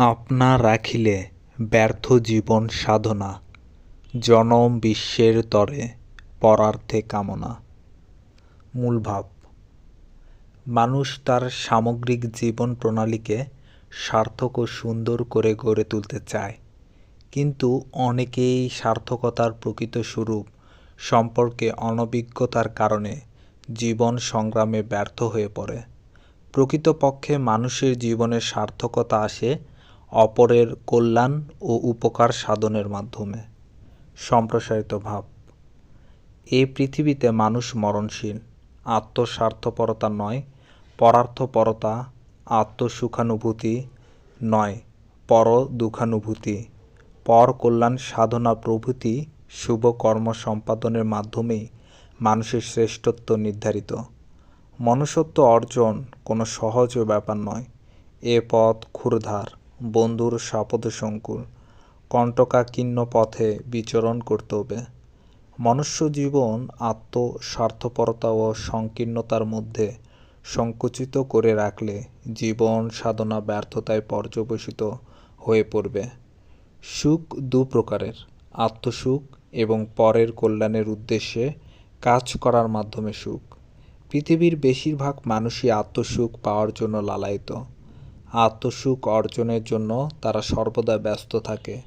আপনা রাখিলে ব্যর্থ জীবন সাধনা, জনম বিশ্বের তরে পরার্থে কামনা। মূলভাব মানুষ তার সামগ্রিক জীবন প্রণালীকে সার্থক ও সুন্দর করে গড়ে তুলতে চায়। কিন্তু অনেকেই সার্থকতার প্রকৃত স্বরূপ সম্পর্কে অনভিজ্ঞতার কারণে জীবন সংগ্রামে ব্যর্থ হয়ে পড়ে। প্রকৃতপক্ষে মানুষের জীবনে সার্থকতা আসে অপরের কল্যাণ ও উপকার সাধনের মাধ্যমে। সম্প্রসারিত ভাব। এই পৃথিবীতে মানুষ মরণশীল, আত্মস্বার্থপরতা নয়, পরার্থপরতা, আত্মসুখানুভূতি নয় পর দুঃখানুভূতি পর কল্যাণ সাধনা প্রভৃতি শুভ কর্ম সম্পাদনের মাধ্যমেই মানুষের শ্রেষ্ঠত্ব নির্ধারিত। মনুষ্যত্ব অর্জন কোনো সহজ ব্যাপার নয়। এ পথ ক্ষুরধার। বন্ধুর সংকুল কণ্টকাকীর্ণ পথে বিচরণ করতে হবে। মনুষ্য জীবন আত্মস্বার্থপরতা ও সংকীর্ণতার মধ্যে সংকুচিত করে রাখলে জীবন সাধনা ব্যর্থতায় পর্যবসিত হয়ে পড়বে। সুখ দু প্রকারের, আত্মসুখ এবং পরের কল্যাণের উদ্দেশ্যে কাজ করার মাধ্যমে সুখ। পৃথিবীর বেশিরভাগ মানুষই আত্মসুখ পাওয়ার জন্য লালায়িত। আত্মসুখ অর্জনের জন্য তারা সর্বদা ব্যস্ত থাকে।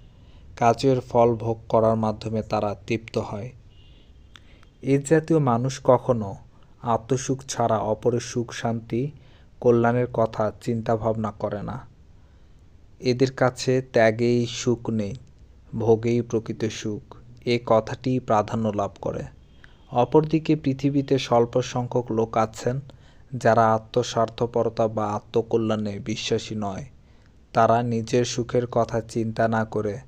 কাজের ফল ভোগ করার মাধ্যমে তারা তৃপ্ত হয়। এ জাতীয় মানুষ কখনো আত্মসুখ ছাড়া অপরের সুখ, শান্তি, কল্যাণের কথা চিন্তা ভাবনা করে না। এদের কাছে ত্যাগেই সুখ নেই, ভোগেই প্রকৃত সুখ। এ কথাটি প্রাধান্য লাভ করে। অপরদিকে পৃথিবীতে স্বল্প সংখ্যক লোক আছেন যারা আত্মস্বার্থপরতা বা আত্মকল্যাণে বিশ্বাসী নয়, তারা নিজের সুখের কথা চিন্তা না করে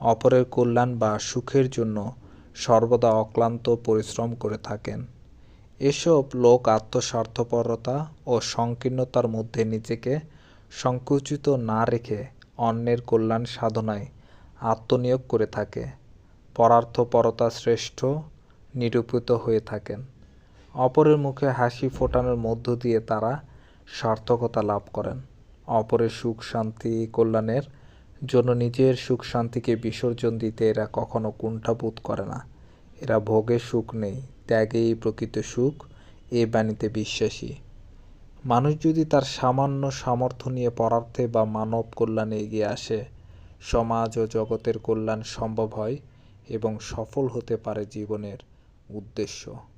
অপরের কল্যাণ বা সুখের জন্য সর্বদা অক্লান্ত পরিশ্রম করে থাকেন। এসব লোক আত্মস্বার্থপরতা ও সংকীর্ণতার মধ্যে নিজেকে সংকুচিত না রেখে অন্যের কল্যাণ সাধনায় আত্মনিয়োগ করে থাকে, পরার্থপরতা শ্রেষ্ঠ, নিরূপিত হয়ে থাকেন। অপরের মুখে হাসি ফোটানোর মধ্য দিয়ে তারা সার্থকতা লাভ করেন। অপরের সুখ, শান্তি, কল্যাণের জন্য নিজের সুখ, শান্তিকে বিসর্জন দিতে এরা কখনো কুণ্ঠাবোধ করে না। এরা ভোগে সুখ নেই, ত্যাগেই প্রকৃত সুখ, এ বাণীতে বিশ্বাসী। মানুষ যদি তার সামান্য সামর্থ্য নিয়ে পরার্থে বা মানব কল্যাণে এগিয়ে আসে, সমাজ ও জগতের কল্যাণ সম্ভব হয় এবং সফল হতে পারে জীবনের উদ্দেশ্য।